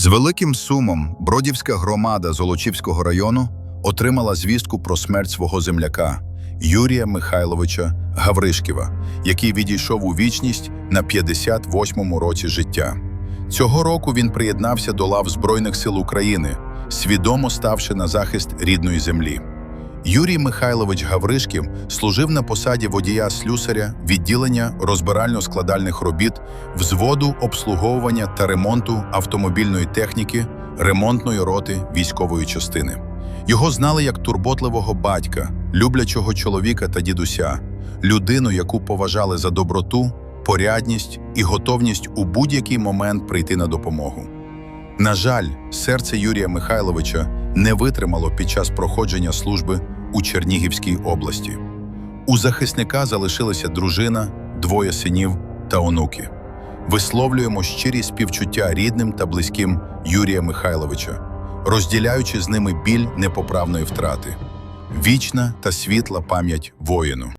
З великим сумом бродівська громада Золочівського району отримала звістку про смерть свого земляка Юрія Михайловича Гавришківа, який відійшов у вічність на 58-му році життя. Цього року він приєднався до лав Збройних сил України, свідомо ставши на захист рідної землі. Юрій Михайлович Гавришків служив на посаді водія слюсаря відділення розбирально-складальних робіт, взводу обслуговування та ремонту автомобільної техніки, ремонтної роти військової частини. Його знали як турботливого батька, люблячого чоловіка та дідуся, людину, яку поважали за доброту, порядність і готовність у будь-який момент прийти на допомогу. На жаль, серце Юрія Михайловича не витримало під час проходження служби у Чернігівській області. У захисника залишилася дружина, двоє синів та онуки. Висловлюємо щирі співчуття рідним та близьким Юрія Михайловича, розділяючи з ними біль непоправної втрати. Вічна та світла пам'ять воїну.